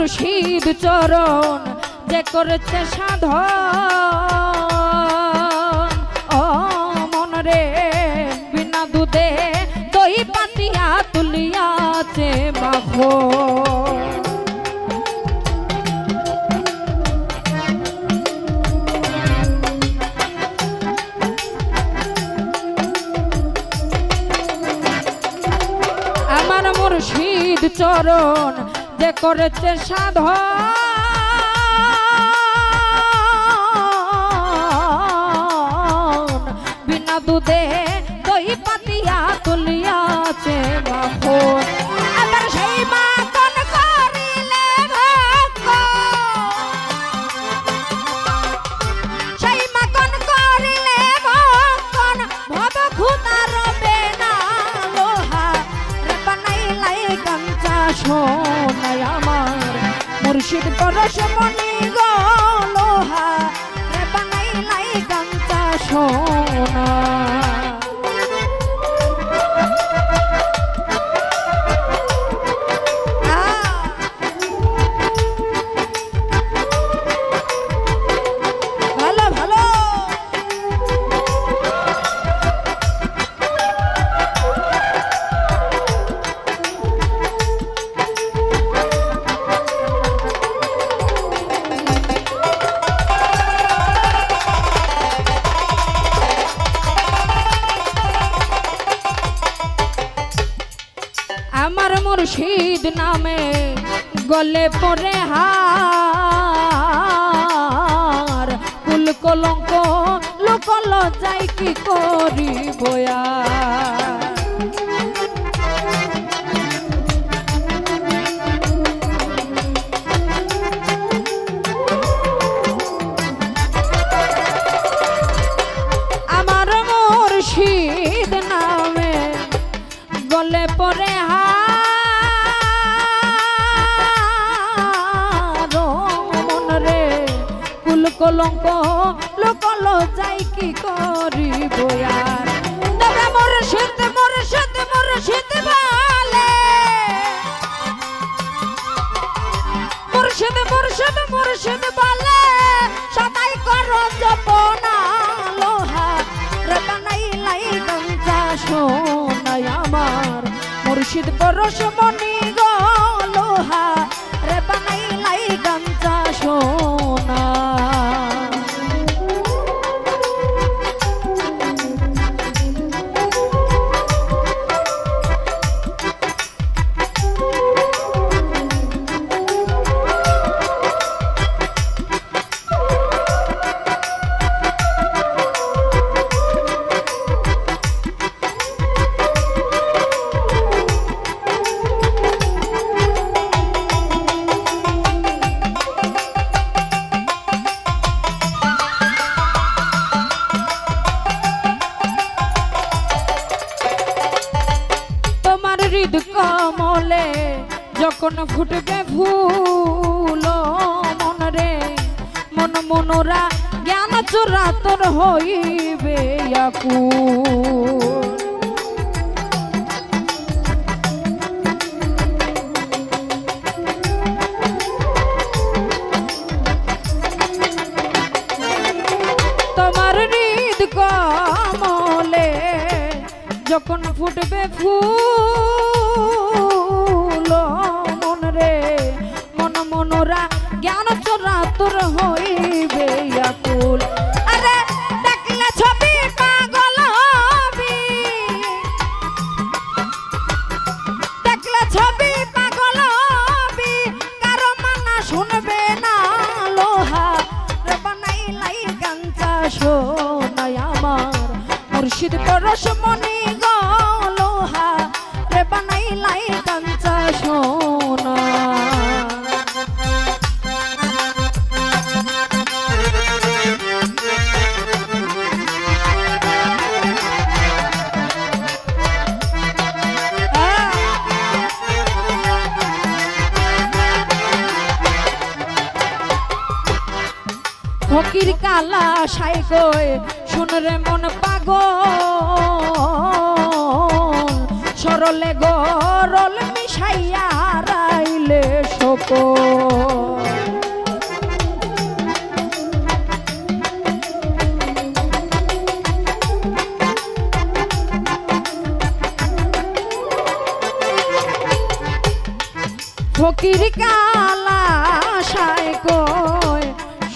মুর্শিদ চরণ যে করেছে সাধন। ও মন রে, বিনা দুধে দই পাতিয়া তুলিয়াছে মাখো আমার চরণ যে করেছে সাধন। সোনাই আমার। মুর্শিদ পরশ মনি গো লোহা। রে বানাইলাই কাঞ্চা সোনা। আমার মুর্শিদ নামে গলে পরে হার। কুল কলঙ্ক লোকল যাই কি করি বয়া কলঙ্ক, লোকল যাই কি করি বয়ার দাদা মুর্শিদ মুর্শিদ মুর্শিদ বলে। মুর্শিদ মুর্শিদ মুর্শিদ বলে। সদাই করো জপনা লোহা রে বানাইলাই গঞ্জা আমার। মুর্শিদ পরশ মনি গো লোহা রে বানাইলাই গঞ্জা যখন ফুটবে ফুল, মন রে, মন মনোরা জ্ঞান চোরা তোর হইবে আকুল। যখন ফুটবে ফুল জ্ঞান চরাতর হইবে আকুল। আরে দেখলে ছবি পাগল হবি। দেখলে ছবি পাগল হবি, কারও মানা শুনবে না লোহা। রে বানাই লাই গাঞ্জা শোনাই আমার। মুর্শিদ পরশ মনি গো লোহা। রে বানাই লাই ফকির কালা সাই গই শুন রে মন পাগ সরলে গরল মিশাইয়া রাইলে শোক ফকির কালা সাই কই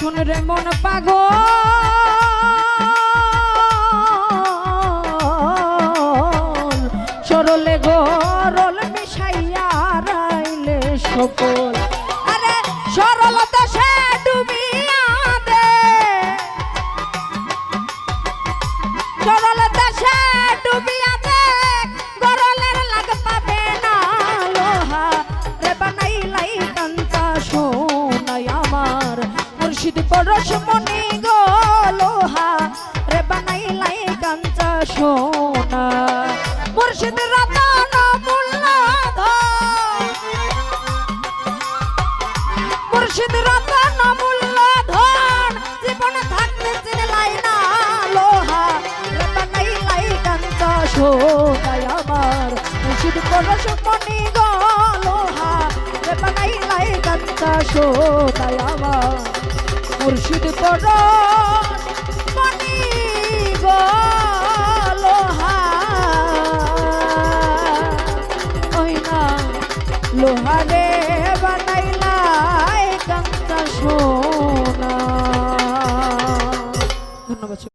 শুন রে মন পাগ সরলে গরল মিশাইয়া রাইলে সকল আরে সরলতা মনি গো লোহা, রে বানাইলাই কাঞ্চা সোনা। মুর্শিদ রতন মূল্যধন মুর্শিদ রতন মূল্যধন জীবন থাকতে চিনলাই না লোহা। রে বানাইলাই কাঞ্চা সোনাই আমার। মুর্শিদ পরশ মনি গো রে বানাইলাই কাঞ্চা সোনাই আমার। মুর্শিদ পর মনি লোহা ওই